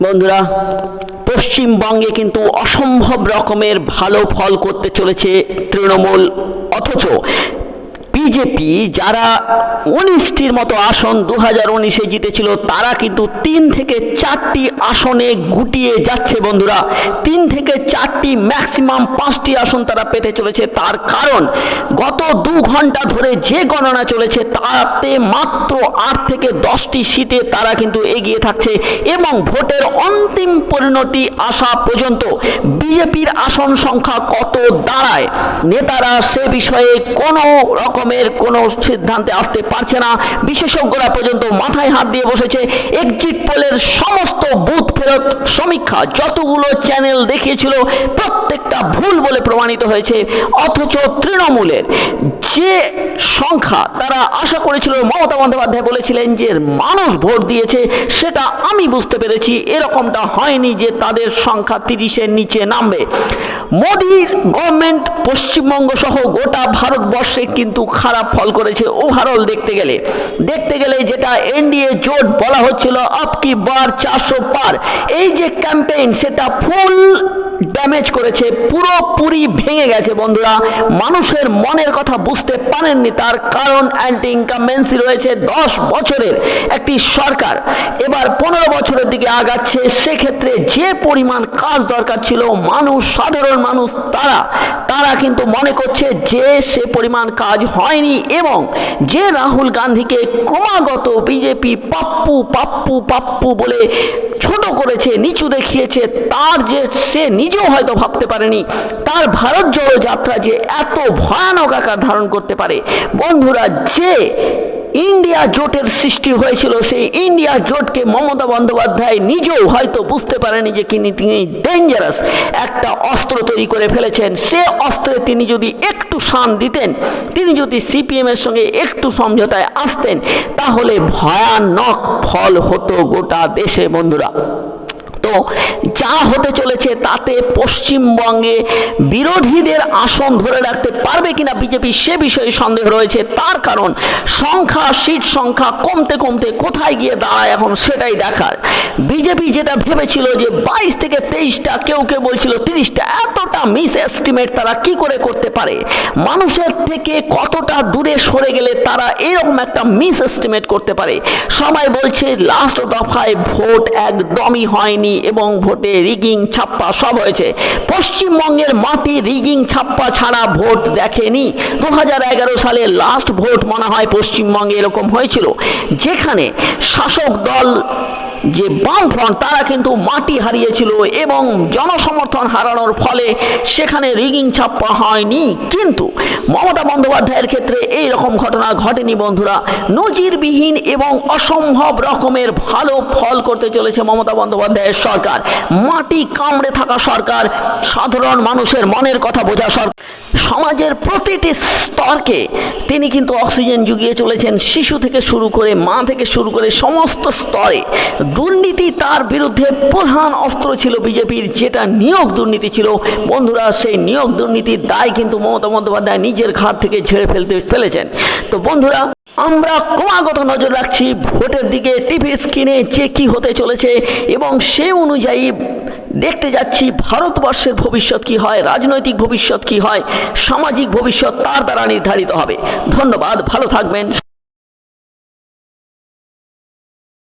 বন্ধুরা পশ্চিমবঙ্গে কিন্তু অসম্ভব রকমের ভালো ফল করতে চলেছে তৃণমূল অথচ বিজেপি যারা উনিশটির মতো আসন দু হাজার উনিশে জিতেছিল, তারা কিন্তু তিন থেকে চারটি আসনে গুটিয়ে যাচ্ছে বন্ধুরা। তিন থেকে চারটি ম্যাক্সিমাম পাঁচটি আসন তারা পেতে চলেছে। তার কারণ, গত দু ঘণ্টা ধরে যে গণনা চলেছে, তাতে মাত্র আট থেকে দশটি সিটে তারা কিন্তু এগিয়ে থাকছে এবং ভোটের অন্তিম পরিণতি আসা পর্যন্ত বিজেপির আসন সংখ্যা কত দাঁড়ায়? নেতারা সে বিষয়ে কোনো রকমের কোনো সিদ্ধান্তে আসতে পারছে না। বিশেষজ্ঞরা পর্যন্ত মাথায় হাত দিয়ে বসেছে। এক্সিট পোলের সমস্ত বুথ ফেরত সমীক্ষা, যতগুলো চ্যানেল দেখিয়েছিল প্রত্যেকটা ভুল বলে প্রমাণিত হয়েছে, অথচ তৃণমূলের যে সংখ্যা তারা আশা করেছিল, মমতা বন্দ্যোপাধ্যায় বলেছিলেন যে মানুষ ভোট দিয়েছে, সেটা আমি বুঝতে পেরেছি, এরকমটা হয়নি যে তাদের সংখ্যা তিরিশের নিচে নামবে। মোদির গভর্নমেন্ট পশ্চিমবঙ্গ সহ গোটা ভারতবর্ষে কিন্তু খারাপ ফল করেছে ওভারঅল দেখতে গেলে। দেখতে গেলে যেটা এনডিএ জোট বলা হচ্ছিল আপ কি বার চারশো পার। এই যে ক্যাম্পেইন সেটা ফুল ড্যামেজ করেছে, পুরোপুরি ভেঙে গেছে বন্ধুরা। মানুষের মনের কথা বুঝতে পারেননি, তার কারণ অ্যান্টি ইনকামেন্সি রয়েছে দশ বছরের একটি সরকার। এবার পনেরো বছরের দিকে আগাচ্ছে, সেক্ষেত্রে যে পরিমাণ কাজ দরকার ছিল, মানুষ, সাধারণ মানুষ, তারা তারা কিন্তু মনে করছে যে সে পরিমাণ কাজ হয়নি এবং যে রাহুল গান্ধীকে ক্রমাগত বিজেপি পাপ্পু পাপ্পু পাপ্পু বলে ছোট করেছে, নিচু দেখিয়েছে, তার যে সে নিজেও হয়তো ভাবতে পারেনি। তার ভারত জোড়ো যাত্রা যে এত ভয়ানক আকার ধারণ করতে পারে। বন্ধুরা, যে ইন্ডিয়া জোটের সৃষ্টি হয়েছিল, সেই ইন্ডিয়া জোটকে মমতা বন্দ্যোপাধ্যায় নিজেও হয়তো বুঝতে পারেনি যে তিনি তিনি ডেঞ্জারাস একটা অস্ত্র তৈরি করে ফেলেছেন। সে অস্ত্রে তিনি যদি একটু শান দিতেন, তিনি যদি সিপিএমের সঙ্গে একটু সমঝোতায় আসতেন, তাহলে ভয়ানক ফল হতো গোটা দেশে, বন্ধুরা। যা হতে চলেছে তাতে পশ্চিমবঙ্গে বিরোধীদের আসন ধরে রাখতে পারবে কিনা বিজেপি সে বিষয়ে সন্দেহ রয়েছে। তার কারণ সংখ্যা, সিট সংখ্যা কমতে কমতে কোথায় গিয়ে দাঁড়ায় এখন সেটাই দেখার। বিজেপি যেটা ভেবেছিল যে বাইশ থেকে তেইশটা কেউ কেউ বলছিল তিরিশটা, এতটা মিস এস্টিমেট তারা কি করে করতে পারে? মানুষের থেকে কতটা দূরে সরে গেলে তারা এরকম একটা মিস এস্টিমেট করতে পারে? সবাই বলছে লাস্ট দফায় ভোট একদমই হয়নি এবং ভোটে রিগিং ছাপ্পা সব হয়েছে। পশ্চিমবঙ্গের মাটি রিগিং ছাপ্পা ছাড়া ভোট দেখেনি। দু হাজার এগারো সালে লাস্ট ভোট মনে হয় পশ্চিমবঙ্গে এরকম হয়েছিল। যেখানে শাসক দল যে বামফ্রন্ট, তারা কিন্তু মাটি হারিয়েছিল এবং জনসমর্থন হারানোর ফলে সেখানে রিগিং ছাপ্পা হয়নি। কিন্তু মমতা বন্দ্যোপাধ্যায়ের ক্ষেত্রে এই রকম ঘটনা ঘটেনি বন্ধুরা। নজিরবিহীন এবং অসম্ভব রকমের ভালো ফল করতে চলেছে মমতা বন্দ্যোপাধ্যায়ের সরকার। মাটি কামড়ে থাকা সরকার, সাধারণ মানুষের মনের কথা বোঝা সরকার। সমাজের প্রতিটি স্তরকে তিনি কিন্তু অক্সিজেন জুগিয়ে চলেছেন। শিশু থেকে শুরু করে মা থেকে শুরু করে সমস্ত স্তরে। দুর্নীতি তার বিরুদ্ধে প্রধান অস্ত্র ছিল বিজেপির, যেটা নিয়োগ দুর্নীতি ছিল। বন্ধুরা, সেই নিয়োগ দুর্নীতির দায় কিন্তু মমতা বন্দ্যোপাধ্যায় নিজের ঘাট থেকে ঝেড়ে ফেলতে ফেলেছেন। তো বন্ধুরা, আমরা ক্রমাগত নজর রাখছি ভোটের দিকে। টিভি স্ক্রিনে যে কি হতে চলেছে এবং সে অনুযায়ী দেখতে যাচ্ছি, ভারতবর্ষের ভবিষ্যৎ কি হয়, রাজনৈতিক ভবিষ্যৎ কি হয়, সামাজিক ভবিষ্যৎ তার দ্বারা নির্ধারিত হবে। ধন্যবাদ, ভালো থাকবেন।